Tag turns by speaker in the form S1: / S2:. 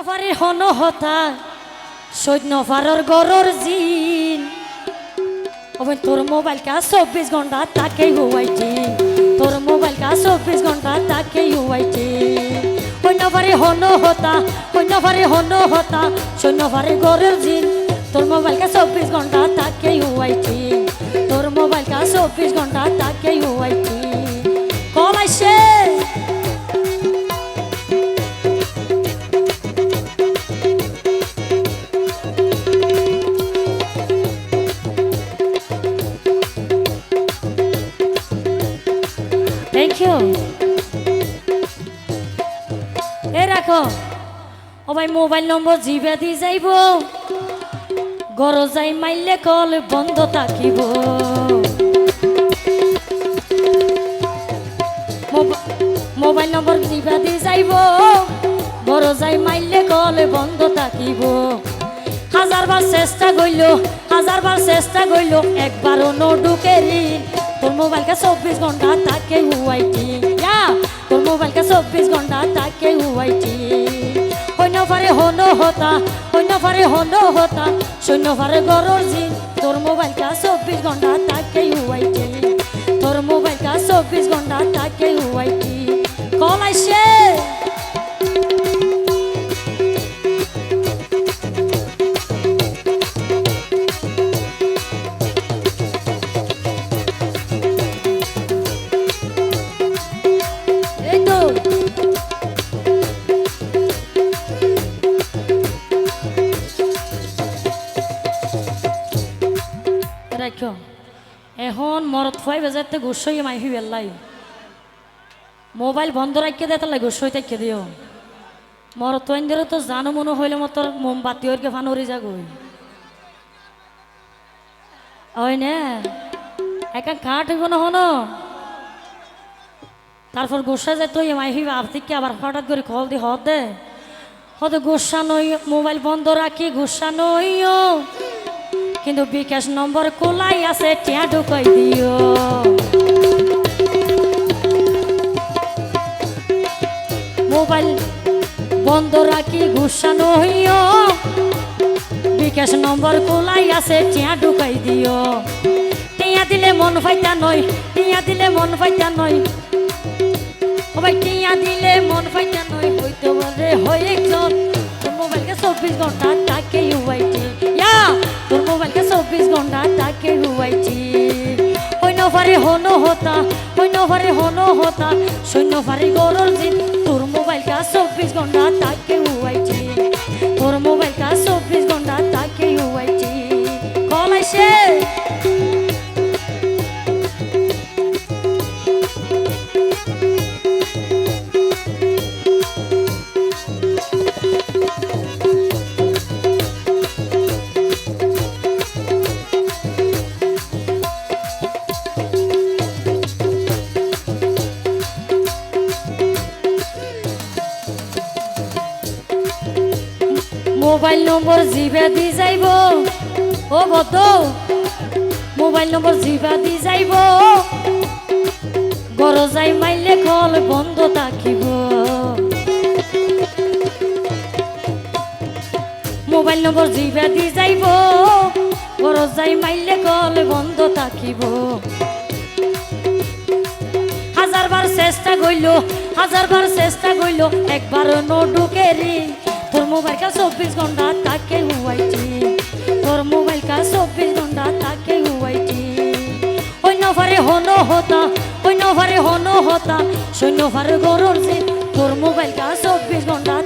S1: নফারে হন হতা, সৈন্য ফারর গরর জিন। ওই তোর মোবাইল কা চব্বিশ ঘণ্টা তাকে হুয়াইছি। তোর মোবাইল কা চব্বিশ ঘণ্টা তাকে হুয়াইছি। সৈন্য হন হতা সৈন্য হন হতা, সৈন্য ফারে গরর জিন। তোর মোবাইল কা চব্বিশ ঘণ্টা তাকে হুয়াইছি। তোর মোবাইল কা চব্বিশ ঘণ্টা তাকে হুয়াইছি। থ্যাংক ইউ এ রাখো। ও ভাই মোবাইল নম্বর জিবে দি যাইব। গর যাই মাইলে কল বন্ধ থাকিব। মোবা- মোবাইল নম্বর জিবে দি যাইব। গর যাই মাইলে কল বন্ধ থাকিব। হাজারবার চেষ্টা কইল হাজারবার চেষ্টা কইল, একবারও নো ঢুকে ঋণ তোর মোবাইলকে চব্বিশ ঘণ্টা তাকে হুয়াইটি তোর মোবাইলকে চব্বিশ ঘণ্টা তাকে হুয়াইটি সৈন্য ফারে হন হতা সৈন্য ফারে হন হতা সৈন্য ফারে গরর জিন। তোর মোবাইলকে চব্বিশ ঘণ্টা তাকে হুয়াইটি রাখো। এখন মরত ফুয়াই বেজাতে গুসই মাইহি বেল্লাই। মোবাইল বন্ধ রাখিয়ে দে তাহলে গুসই তাকে দিও। মরত ফুয়াইন্দের তো জানো মনে হইলে মতর মোমবাতি ওরকে ফানুরি যাগই। ওই নে একা কাঠ হইব না হনো? তারপর গোসা যায় তুই মাই হইবা আর্থিককে আবার হঠাৎ করে কল দি দে। হতে গোসা নই, মোবাইল বন্ধ রাখি গোসা নইও। কিন্তু বিকাশ নম্বর কোলাই আছে, টিয়া ঢুকাই দিও। মোবাইল বন্ধ রাখি গোসা নইও বিকাশ নম্বর কোলাই আছে, টিয়া ঢুকাই দিও। টিয়া দিলে মন ফাইতা নয়, টিয়া দিলে মন ফাইতা নয়। টিয়া দিলে হন হতা সৈন্য ফারে হন হতা। সৈন্য ফারে গরল জিন তোর মোবাইলকা চব্বিশ ঘণ্টা তাকে মোবাইল নম্বর জিবে দি যাইব। ও বদ মোবাইল নম্বর জিবা দি যাইব। গর যাই মাইলে কল বন্ধ থাকিব। মোবাইল নম্বর জিবা দি যাইব। গর যাই মাইলে কল বন্ধ থাকিব। হাজারবার চেষ্টা কইল, হাজারবার চেষ্টা কইল একবার ন ঢুকে রি তোর মোবাইল কা চব্বিশ ঘণ্টা তাকে হুয়াইছি। তোর মোবাইল কা চব্বিশ ঘণ্টা তাকে হুয়াইছি। অন্য ফারে হন হতা, অন্য ফারে হন হতা, সৈন্য ফারে গরর যে তোর মোবাইল কা চব্বিশ ঘণ্টা